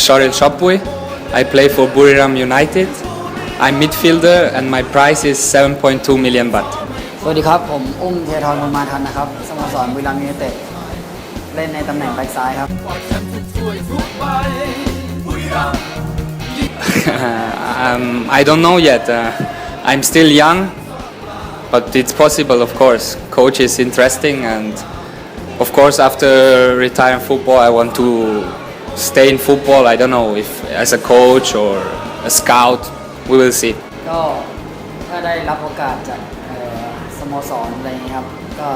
Shorel Shopui. I play for Buriram United. I'm midfielder and my price is 7.2 million baht. สวัสดีครับ ผมอุ้มเททรบุญมาทันนะครับ สโมสรบุรีรัมย์ยูไนเต็ด เล่นในตำแหน่งแบ็กซ้ายครับ um, I don't know yet. Uh, I'm still young, but it's possible, of course. Coach is interesting, and of course, after retiring football, I want to stay in football. I don't know if as a coach or a scout. We will see. ก็ถ้าได้รับโอกาสจากเอ่อสโมสรอะไรอย่างนี้ยครับ ก็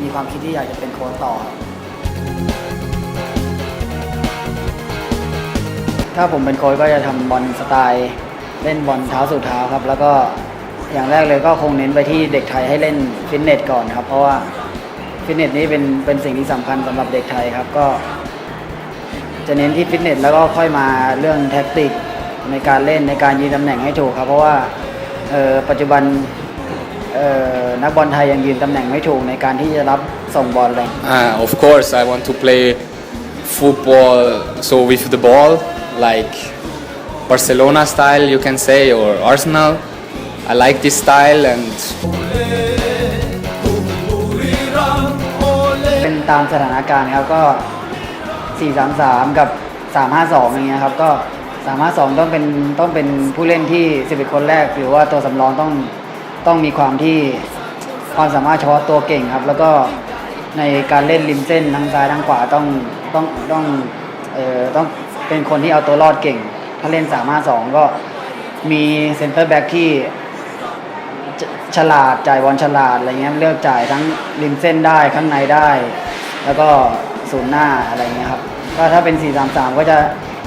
มีความคิดที่อยากจะเป็นโค้ชต่อครับถ้าผมเป็นโค้ชก็จะทำบอลสไตล์เล่นบอลเท้าสู่เท้าครับ แล้วก็อย่างแรกเลยก็คงเน้นไปที่เด็กไทยให้เล่นฟิตเนสก่อนครับ เพราะว่าฟิตเนสนี้เป็นเป็นสิ่งที่สำคัญสำหรับเด็กไทยครับ ก็ จะเน้นที่ฟิตเนสแล้วก็ค่อยมาเรื่องแท็กติกในการเล่นในการยืนตำแหน่งให้ถูกครับ เพราะว่าเอ่อปัจจุบันเอ่อนักบอลไทยยังยืนตำแหน่งไม่ถูกในการที่จะรับส่งบอลเลย Uh, of course, I want to play football so with the ball, like Barcelona style, you can say, or Arsenal. I like this style, and เป็นตามสถานการณ์ครับก็ 4-3-3 กับ 3-5-2 อย่างเงี้ยครับก็ 3-5-2 ต้องเป็นต้องเป็นผู้เล่นที่ 11 คนแรก หรือว่าตัวสำรองต้องต้องมีความที่ความสามารถเฉพาะตัวเก่งครับ แล้วก็ในการเล่นริมเส้นทั้งซ้ายทั้งขวาต้องต้องต้องเอ่อต้องเป็นคนที่เอาตัวรอดเก่ง ถ้าเล่น 3-5-2 ก็มีเซนเตอร์แบ็กที่ฉฉลาดจ่ายบอลฉลาดอะไรเงี้ยเลือกจ่ายทั้งริมเส้นได้ข้างในได้ แล้วก็ ศูนย์หน้าอะไรเงี้ยครับก็ถ้าเป็น 4-3-3 ก็จะ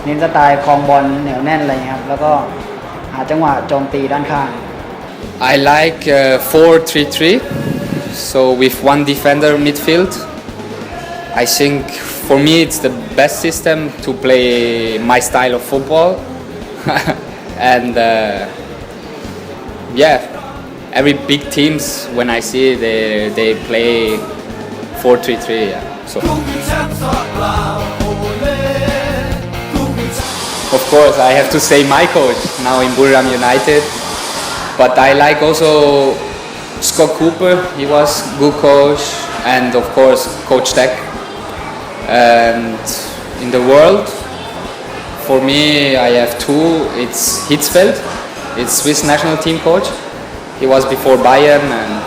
เน้นสไตล์คลองบอลเหนียวแน่นอะไรเงี้ยครับแล้วก็หาจังหวะโจมตีด้านข้าง I like uh, 4-3-3. So with one defender midfield. I think for me it's the best system to play my style of football. and uh, yeah, every big teams when I see they they play 4-3-3. Yeah. So of course I have to say my coach now in Buriram United. But I like also Scott Cooper. He was good coach, and of course Coach Tech. And in the world, for me, I have two. It's Hitzfeld. It's Swiss national team coach. He was before Bayern, and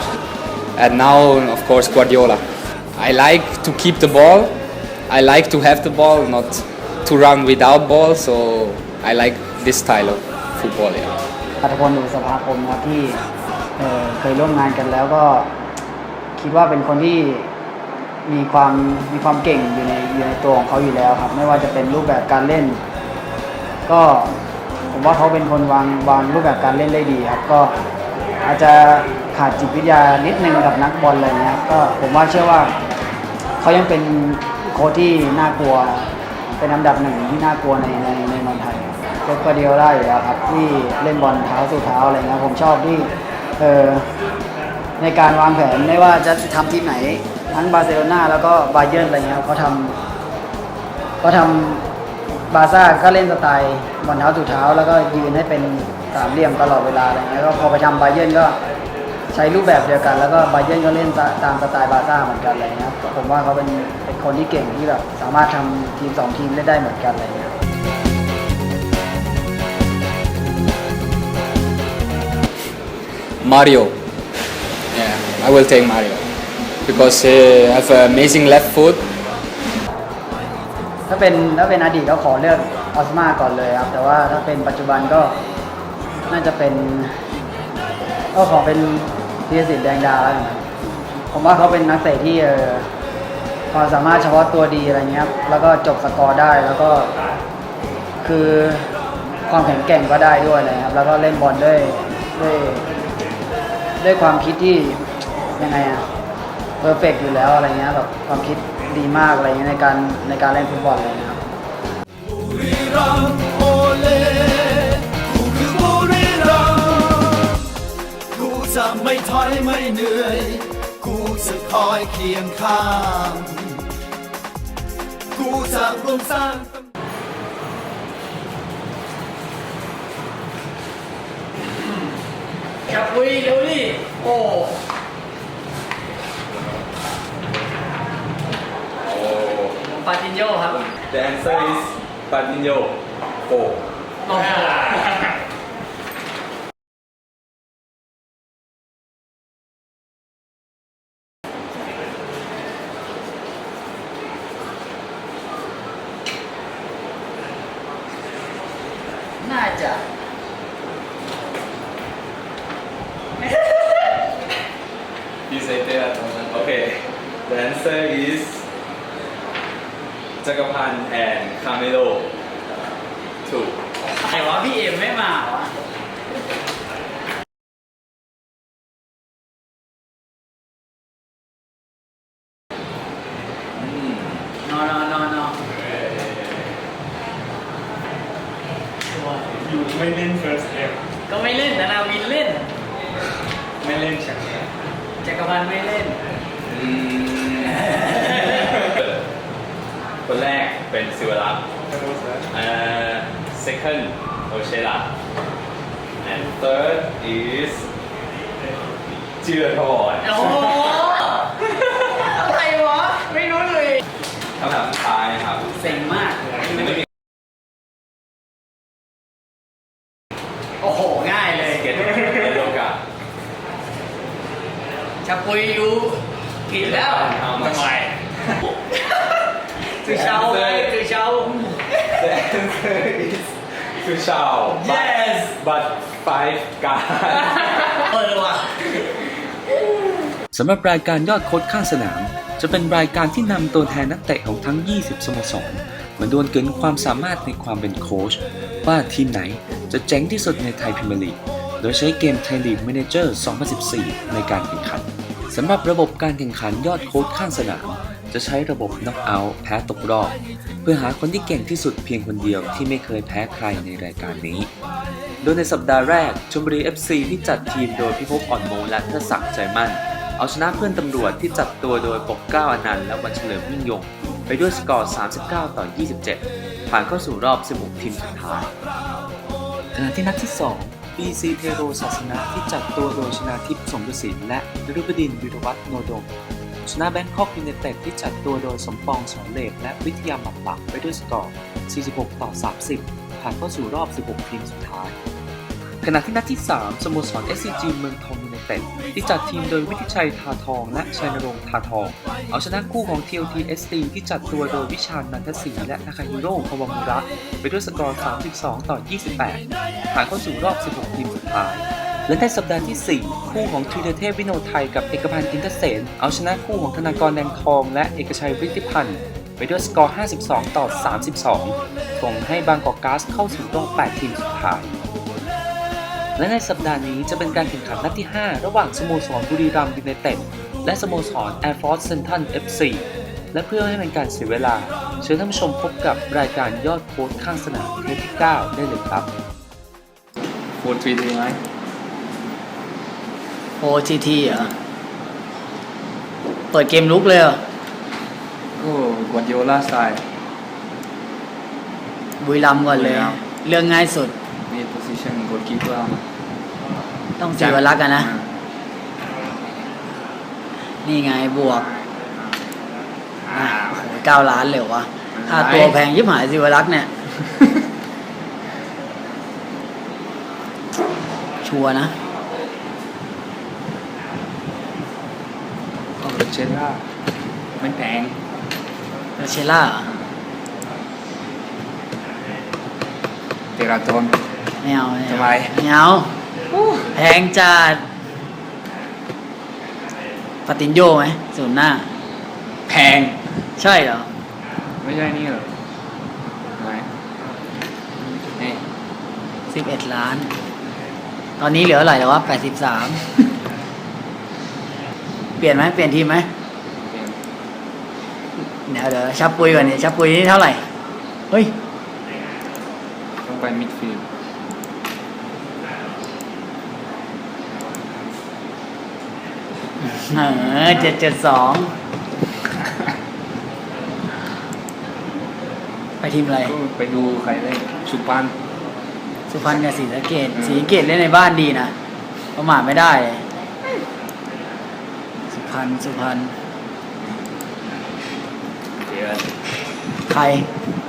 and now of course Guardiola. I like to keep the ball. I like to have the ball, not to run without ball. So I like this style of football. Yeah. อัตพลอุสภาคมครับที่เอ่อเคยร่วมงานกันแล้วก็คิดว่าเป็นคนที่มีความมีความเก่งอยู่ในอยู่ในตัวของเขาอยู่แล้วครับ ไม่ว่าจะเป็นรูปแบบการเล่น ก็ผมว่าเขาเป็นคนวางวางรูปแบบการเล่นได้ดีครับ ก็อาจจะขาดจิตวิทยานิดนึงกับนักบอลอะไรเงี้ยครับก็ผมว่าเชื่อว่า เขายังเป็นโค้ชที่น่ากลัว เป็นอันดับหนึ่งที่น่ากลัวในในในเมืองไทยเป๊ปกวาร์ดิโอล่าอยู่แล้วครับที่เล่นบอลเท้าสู่เท้าอะไรเงี้ยผมชอบที่เออในการวางแผนไม่ว่าจะทำทีมไหน ทั้งบาร์เซโลนาแล้วก็บาเยิร์นอะไรเงี้ยเขาทำเขาทำบาซ่าก็เล่นสไตล์บอลเท้าสู่เท้า แล้วก็ยืนให้เป็นสามเหลี่ยมตลอดเวลาอะไรเงี้ยก็พอไปทำบาเยิร์นก็ ใช้รูปแบบเดียวกัน แล้วก็บาเยิร์นก็เล่นตามสไตล์บาร์ซ่าเหมือนกันอะไรเงี้ยครับผมว่าเขาเป็นเป็นคนที่เก่งที่แบบสามารถทำทีมสองทีมเล่นได้เหมือนกันอะไรเงี้ย Mario. Yeah, I will take Mario because he have an amazing left foot. ถ้าเป็นถ้าเป็นอดีตก็ขอเลือกออสมาก่อนเลยครับ แต่ว่าถ้าเป็นปัจจุบันก็น่าจะเป็นก็ขอเป็น ธีรศิลป์แดงดาแล้วกันครับผมว่าเขาเป็นนักเตะที่เอ่อความสามารถเฉพาะตัวดีอะไรเงี้ยครับแล้วก็จบสกอร์ได้แล้วก็คือความแข็งแกร่งก็ได้ด้วยนะครับ แล้วก็เล่นบอลด้วยด้วยด้วยความคิดที่ยังไงอะเพอร์เฟกอยู่แล้วอะไรเงี้ยแบบความคิดดีมากอะไรเงี้ยในการในการเล่นฟุตบอลอะไรเลยนะครับ ไม่ถอยไม่เหนื่อย กูจะคอยเคียงข้าง กูจะร่วมสร้างจับวีเดี๋ยวนี้โอ้ปาตินโยครับแดน answer is ปาตินโยโอ้ The answer is จักรพันธ์ and Camilo ถูกใครวะพี่เอ็มไม่มาวะ นอนนอนนอนนอน อยู่ไม่เล่น first step ก็ไม่เล่นแต่นาวินเล่น ไม่เล่นแชมป์ จักรพันธ์ไม่เล่น อืมคนแรกเป็นสิวรักษ์ เอ่อ second โอเชลา and third is เจือทอนโอ้โหอะไรวะ ไม่รู้เลย คำถามสุดท้ายครับ เซ็งมากเลย ไม่มี โอ้โห ง่ายเลย เกตเอโลกา ชับปุยรู้ผิดแล้ว How much? ทำไม คือเชาไงคือเชา The answer is คือชาว Yes but five การ เออว่ะ สำหรับรายการยอดโค้ดข้างสนาม จะเป็นรายการที่นำตัวแทนนักเตะของทั้ง 20 สโมสรมาดวลกันความสามารถในความเป็นโค้ชว่าทีมไหนจะเจ๋งที่สุดในไทยพรีเมียร์ลีก โดยใช้เกมไทยลีก m ม n เจอร์ 2014 ในการแข่งขันสำหรับระบบการแข่งขันยอดโค้ดข้างสนาม จะใช้ระบบน็อกเอาท์แพ้ตกรอบเพื่อหาคนที่เก่งที่สุดเพียงคนเดียวที่ไม่เคยแพ้ใครในรายการนี้ โดยในสัปดาห์แรกชมบุรี FC ที่จัดทีมโดยพิภพอ่อนโมและทศศักดิ์ใจมั่น เอาชนะเพื่อนตำรวจที่จัดตัวโดยปกเกล้าอนันต์และวันเฉลิมยิ่งยง ไปด้วยสกอร์ 39 ต่อ 27 ผ่านเข้าสู่รอบ 16 ทีมสุดท้ายขณะที่นัดที่ 2 BC เทโรศาสนาที่จัดตัวโดยชนาทิพย์สมดุสินและนฤบดินทร์วิรวัฒน์โนดม ชนะแบงคอกยูไนเต็ดที่จัดตัวโดยสมปองสอนเหลกและวิทยาหมัดหลักไปด้วยสกอร์ 46 ต่อ 30 ผ่านเข้าสู่รอบ 16 ทีมสุดท้ายขณะที่นัดที่ 3 สโมสร SCG เมืองทองยูไน เต็ดที่จัดทีมโดยวิทิชัยทาทองและชัยนรงค์ทาทอง เอาชนะคู่ของ TLT SD ที่จัดตัวโดยวิชาญนันทศรีและนาคาฮิโร่พวงมุระไปด้วยสกอร์ 32 ต่อ 28ผ่านเข้าสู่รอบ 16 ทีมสุดท้ายและในสัปดาห์ที่ 4 คู่ของทีเดเทพวิโนไทยกับเอกพันธ์อินเตอร์เซนเอาชนะคู่ของธนากรแดงทองและเอกชัยฤทธิพันธ์ไปด้วยสกอร์ 52 ต่อ 32 ส่งให้บางกอกก๊าซเข้าสู่รอบ 8 ทีมสุดท้าย และในสัปดาห์นี้จะเป็นการแข่งขันนัดที่ 5 ระหว่างสโมสรบุรีรัมย์ยูไนเต็ดและสโมสร Air Force Central FC และเพื่อไม่ให้เป็นการเสียเวลา เชิญท่านผู้ชมพบกับรายการยอดโค้ดข้างสนามเทปที่ 9 ได้เลยครับ Four three three ไหม OTT เหรอ เปิดเกมลุกเลยเหรอก็กวดโยล่าสไตล์บุรีรัมย์ก่อนเลย บุรีรัมย์ เรื่องง่ายสุด มี position goalkeeper ต้องจีวรักษ์กันนะ นี่ไงบวกอะโอ้โหเก้าล้านเลยวะค่าตัวแพงยิบหายสิวรักษ์เนี่ย ชัวร์นะก็เชนล่าไม่แพงเอเชล่าเหรอ เตราโตน ไม่เอาไม่เอาทำไม ไม่เอาแพงจัดปาตินโยไหมศูนย์หน้า แพง ใช่เหรอ ไม่ใช่นี่เหรอไหนนี่สิบเอ็ดล้าน ตอนนี้เหลือเท่าไหร่แล้ววะแปดสิบสามเปลี่ยนไหมเปลี่ยนทีมไหมเป็นเดี๋ยวเดี๋ยวชับปุยก่อนนี่ชับปุยนี่เท่าไหร่ เฮ้ย ต้องไปมิดฟิลด์ เออเจ็ดเจ็ดสองไปทีมอะไร ก็ไปดูใครเล่นสุพรรณสุพรรณกับศรีสะเกดศรีสะเกดเล่นในบ้านดีนะประมาทไม่ได้ สุพรรณสุพรรณเดือนใคร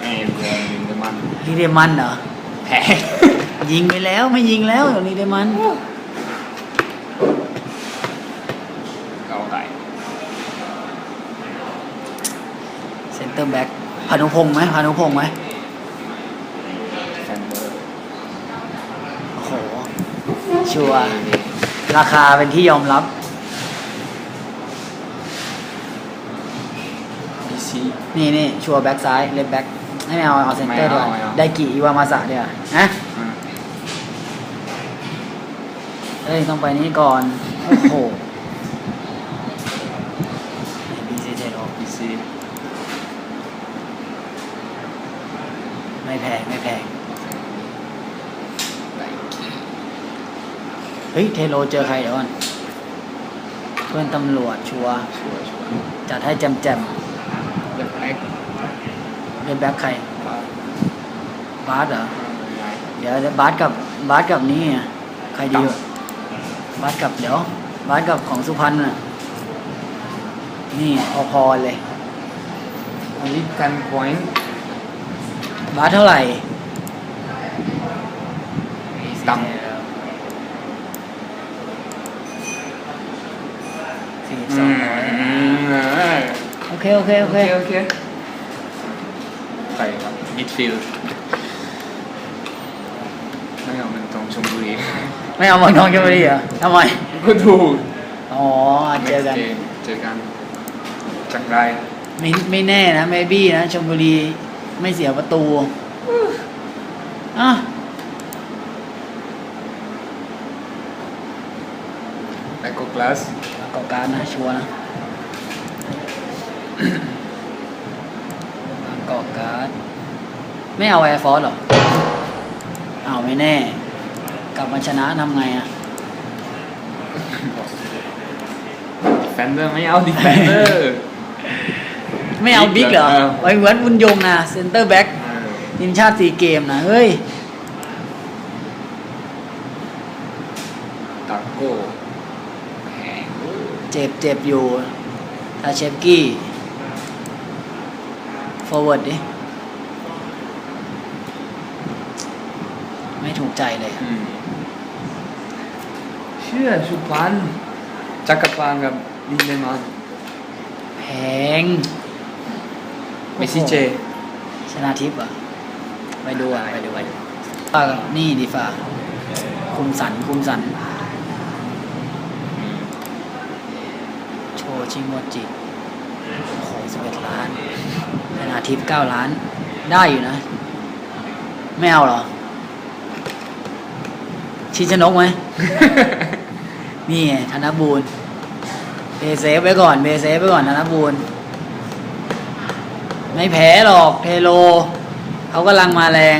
เอ็มเดือนลินเดอร์มันลีเดมันเหรอแพ้ยิงไปแล้วไม่ยิงแล้วเดี๋ยวลีเดมัน เอาไก่ เซนเตอร์แบ็กพานุพงษ์ไหมพานุพงษ์ไหมแฟนเดอร์โอ้โห ชัวร์ราคาเป็นที่ยอมรับพีซีนี่นี่ชัวร์แบ็กซ้ายเลฟแบ็กให้ไม่เอาเอาเซนเตอร์ไม่ด้วยเอาไม่เอา ได้กี่อิวามาสะเดียวาฮะเอ้ยต้องไปนี้ก่อน โอ้โหบีซีเทโรพีซี ไม่แพงไม่แพง เฮ้ย เทโรเจอใครเดี๋ยวก่อนเพื่อนตำรวจชัวร์ชัวร์ชัวร์จัดให้แจมแจมเล็บแอ็กๆเลฟแบ็กใครบาร์บาสเหรอไงเดี๋ยวเดี๋ยวบาสกับบาสกับนี่อะใครดีกว่าบาสกับเดี๋ยวบาสกับของสุพรรณน่ะ นี่พอๆเลยอันนี้กันพอยต์ บาสเท่าไหร่ต่ำสี่สองร้อยมโอเค โอเค โอโอเคเค โอเคไปครับมิดฟิลด์ไม่เอามันตรงชมบุรีไม่เอาเมืองทองชลบุรีเหรอทำไมก็ถูกอ๋อเจอกันเจอกันจังไรไม่ไม่แน่นะเมบี้นะชลบุรี ไม่เสียประตูอะแล้วก็กลาสเกาะการนะชัวร์นะเกาะการไม่เอาแอร์ฟอร์สหรอ เอาไม่แน่ กลับมาชนะทำไงอะดิเฟนเดอร์ไม่เอาดิเฟนเดอร์ ไม่เอาบิ๊กเหรอเออไว้เหมือนบุญยงนะเซนเตอร์แบ็กทีมชาติสีเกมนะเฮ้ยตาโก้แพงเจ็บเจ็บอยู่ทาเชฟกี้ฟอร์เวิร์ดดิไม่ถูกใจเลยอืมเชื่อสุพรรณจักรพันธ์กับลินเดมันแพง เมสซี่เจ ชนะทิพย์เหรอะไปดูอะไปดูไปดูอะนี่ดีฟ่าคุมสันคุมสัน โชชิโมจิโอ้โหสิบเอ็ดล้านชนะทิพย์เก้าล้าน ได้อยู่นะ ไม่เอาเหรอ ชิชนกไหม นี่ไงธนบูรณ์เบเซฟไว้ก่อนเบเซฟไว้ก่อนธนบูรณ์ ไม่แพ้หรอกเทโลเขากำลังมาแรง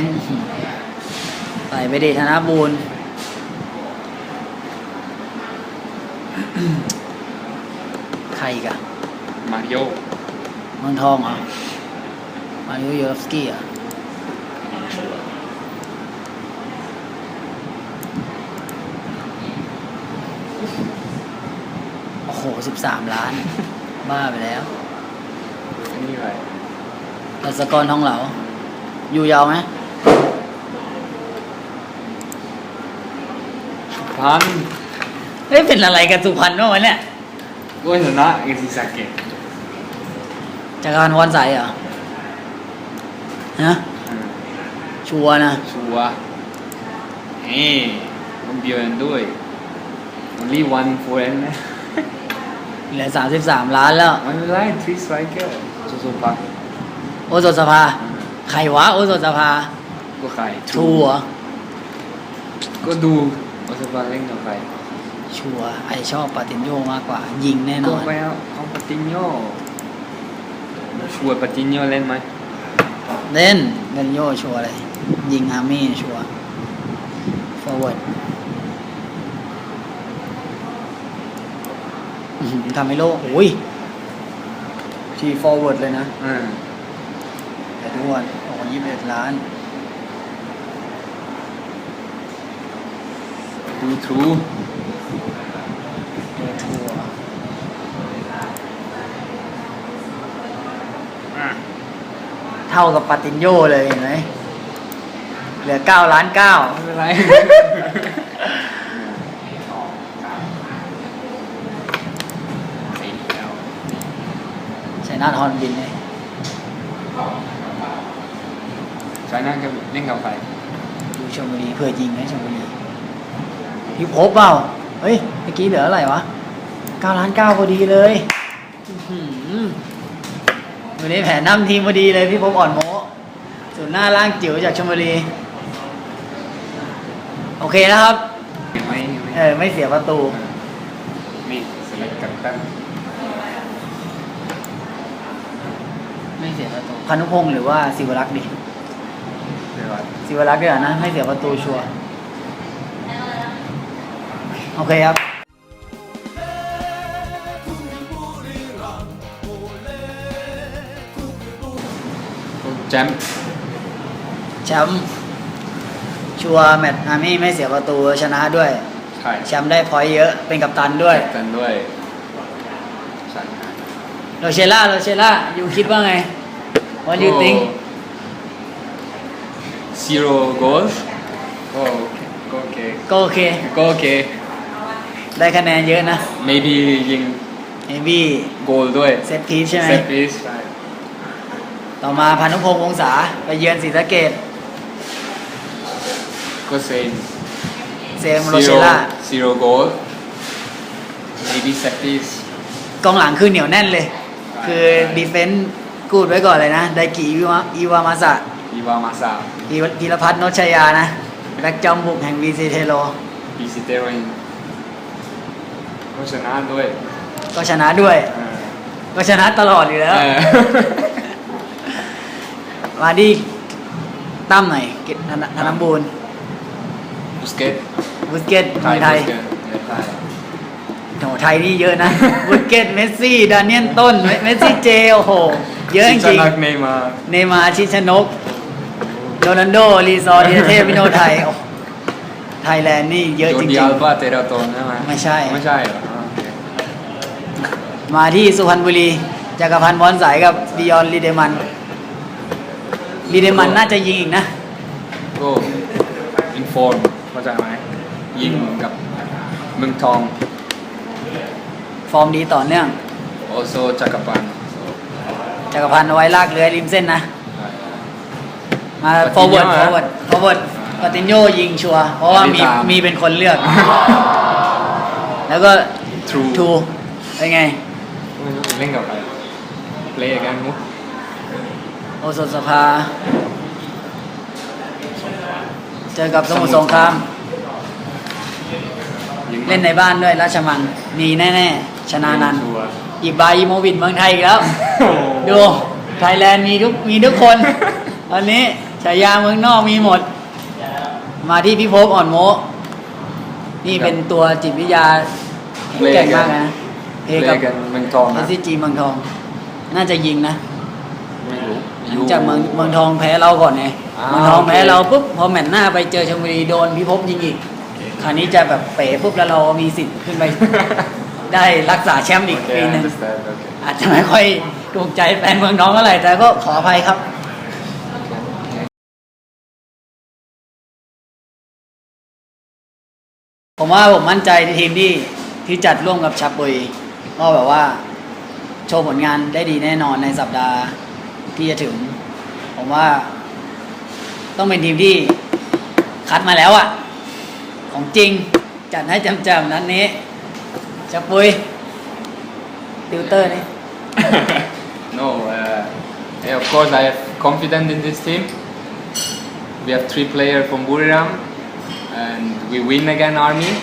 ใส่ไปดิธนบูรณ์ใครอีกอะมาริโอเมืองทองเหรอมาริโอโยฟสกี้เหรอะโอ้โหสิบสามล้าน บ้าไปแล้วอันนี้อะไร รัศกรทองเหลา อยู่ยาวไหมสุพรรณเฮ้ยเป็นอะไรกับสุพรรณบ้างวะเนี่ยก็ชนะเอซิซาเกะจากการวันใสเหรอฮะชัวร์นะชัวร์เฮ้ยมันเบียร์ด้วย only one for them นะเหลือสามสิบสามล้านแล้ว มันไล่ three striker สุสุปะ โอโซสภา ใครวะ โอโซสภา ก็ใครชัวร์ก็ดูโอสุปะเล่นกับใครชัวร์ไอชอบปาตินโยมากกว่า ยิงแน่นก็อน ไปเอาเอาปาตินโยชัวร์ปาตินโยเล่นไหมเล่นเล่นโยชัวร์เลย ยิงอาร์มี่ชัวร์ฟอร์เวิร์ดทำให้โลกโอ้ยทีฟอร์เวิร์ดเลยนะ อืม แต่ด้วนโอ้ยี่สิบเอ็ดล้าน ดูทรูอร์ทัวร์เท่ากับปาตินโยเลยเห็นไหมเหลือเก้าล้านเก้าไม่เป็นไรใช้นาทฮอนบินเลย ใช้นั่นก็เล่นกับใครดูชมบุรีเพื่อยิงนะชมบุรีพี่พบเปล่าเฮ้ยเมื่อกี้เหลืออะไรวะเก้าล้านเก้าพอดีเลยอื้อหือวันนี้แผนนำทีมพอดีเลยพี่พบอ่อนโมส่วนย์หน้าล่างจิ๋วจากชมบุรี โอเคนะครับไม่ไม่เออไม่เสียประตูนี่ select กันตั้งไม่เสียประตูพานุพงศ์หรือว่าศิวรักษ์ดิเดี๋ยวก่อน ศิวรักษ์ด้วยนะ ไม่เสียประตูชัวร์โอเคครับแจมป์แชมป์ชัวร์แมตช์อาร์มี่ไม่เสียประตูชนะด้วย ใช่แชมป์ได้พอยต์เยอะเป็นกัปตันด้วยกันด้วยใช่โรเชล่าโรเชล่าอยู่คิดว่าไง What do you think zero goals ก็โอเคก็โอเค ก็โอเค ได้คะแนนเยอะนะ maybe ยิงเอบี้โกลด้วยเซตพีชใช่ไหม set piece ใช่ ต่อมาพานุพงษ์วงศาไปเยือนศรีสะเกดก็ same เซมโรเชล่า zero goal maybe set piece กองหลังคือเหนียวแน่นเลย คือดีเฟนต์กูดไว้ก่อนเลยนะ ไดกิอีวาอีวามาสะ อีวามาซาพีพีรพัฒน์โนชชยานะแบ็กจอมบุกแห่งวีซีเทโลปีซิเตโรอินก็ชนะด้วยก็ชนะด้วย เออก็ชนะตลอดอยู่แล้ว เออ มาดีตั้มหน่อยเกตธนธนบูรณ์บุสเก็ตบุสเกตเมืองไทยบุสเก็ตเมืองไทยโถไทยนี่เยอะนะบุสเกตเมสซี่ดานเนียนต้นเมเมสซี่เจโอ้โห เยอะจชริงนะเนย์มาร์ๆเนย์มาร์ชิชนก โรนัลโดรีซอร์เทียเทพวิโนไทยโอ้ไทยแลนด์นี่เยอะโจจดีริงอัลบาเตราโตนใช่ไหมไม่ใช่ ไม่ใช่เหรออ่าโอเคๆมาที่สุพรรณบุรีจักรพันธ์บอลสายกับดิออนลีเดมันลีเดมันน่าจะยิงอีกนะก็อินฟอร์มเข้าใจไหมยิงกับเมืองทอง ฟอร์มดีต่อเนื่อง also จักรพันธ์จักรพันธ์เอาไว้ลากเรือริมเส้นนะ มาปาตินโญ่ forward นะ forward forward ปาตินโยยิงชัวร์เพราะว่ามีอันที่สาม มีเป็นคนเลือก แล้วก็ True ทูเป็นไง ไม่รู้เล่นกับใคร play again มุกโอสถสภา เจอกับสมุทรสงคราม ยิงเล่นในบ้านด้วยราชมังมีแน่ ๆ ชนะนันท์ชัวร์ อีกบาอีโมวินเมืองไทยอีกแล้วโอ้โหดู ไทยแลนด์มีทุกมีทุกคนตอนนี้ ฉายาเมืองนอกมีหมด มาที่พี่ภพอ่อนโมนี่เป็นตัวจิตวิทยาแข็งแกร่งมากนะเพ play กับกันเมืองทองเอนะสซีจีเมืองทอง น่าจะยิงนะไม่รู้หลังจากเมืองเมืองทองแพ้เราก่อนไงอ่าเมืองทองแพ้โอเคเราปุ๊บพอแมตช์หน้าไปเจอชลบุรีโดนพี่ภพยิงอีกคราวนี้จะแบบเป๋ปุ๊บแล้วเรามีสิทธิ์ขึ้นไป ได้รักษาแชมป์อีกโอเคปีหนึ่ง understand โอเคอาจจะไม่ค่อยถูกใจแฟนเมืองน้องเท่าไหร่แต่ก็ขออภัยครับ ผมว่าผมมั่นใจในทีมที่ที่จัดร่วมกับชาปุยก็แบบว่า โชว์ผลงานได้ดีแน่นอนในสัปดาห์ที่จะถึง ผมว่า ต้องเป็นทีมที่คัดมาแล้วอะ่ะ ของจริงจัดให้จำๆนั้นนี้ชาปุยติวเตอร์นี่ no uh of course I have confidence in this team we have three players from Buriram and we win again Army.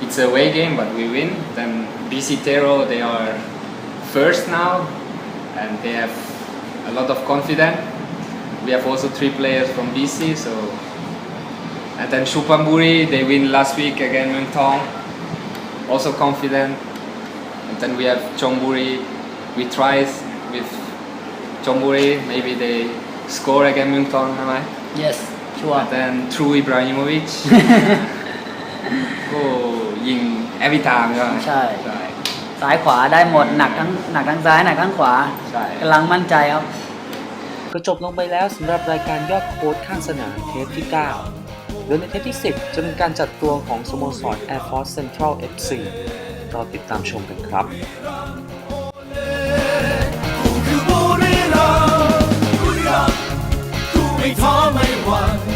It's a away game but we win. Then BC Tero they are first now and they have a lot of confidence. We have also three players from BC so and then Shupamburi they win last week again Muang Thong also confident. And then we have Chongburi. We try with Chongburi. Maybe they score again Muang Thong am I yes ชัวร์ and then True Ibrahimovic ก็ยิง every time ก็ใช่ ใช่ ซ้ายขวาได้หมดหนักทั้งหนักทั้งซ้ายหนักทั้งขวาใช่ กำลังมั่นใจครับ ก็จบลงไปแล้วสำหรับรายการยอดโค้ดข้างสนามเทปที่ 9 โดยในเทปที่ 10 จะเป็นการจัดตัวของสโมสร Air Force Central FC รอติดตามชมกันครับ ไม่ท้อไม่หวั่น